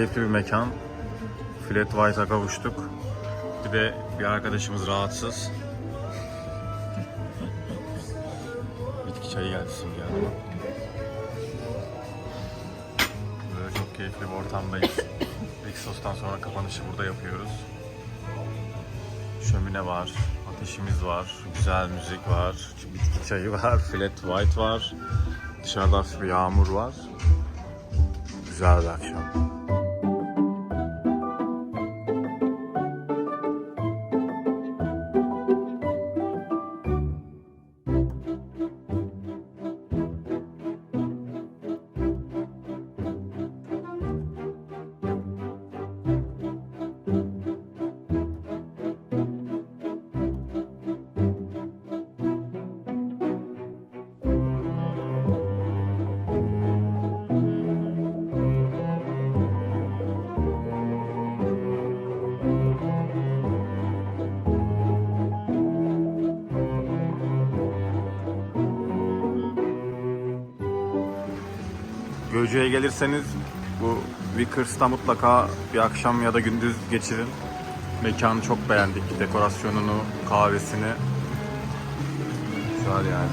Keyifli bir mekan. Flat White'a kavuştuk. Bir de bir arkadaşımız rahatsız. Bitki çayı geldi Simge Hanım'a. Böyle çok keyifli bir ortamdayız. Rixos'tan sonra kapanışı burada yapıyoruz. Şömine var, ateşimiz var, güzel müzik var, bitki çayı var, flat white var. Dışarıda bir yağmur var. Güzel bir akşam. Gölcük'e gelirseniz bu Vickers'ta mutlaka bir akşam ya da gündüz geçirin. Mekanı çok beğendik. Dekorasyonunu, kahvesini. Güzel yani.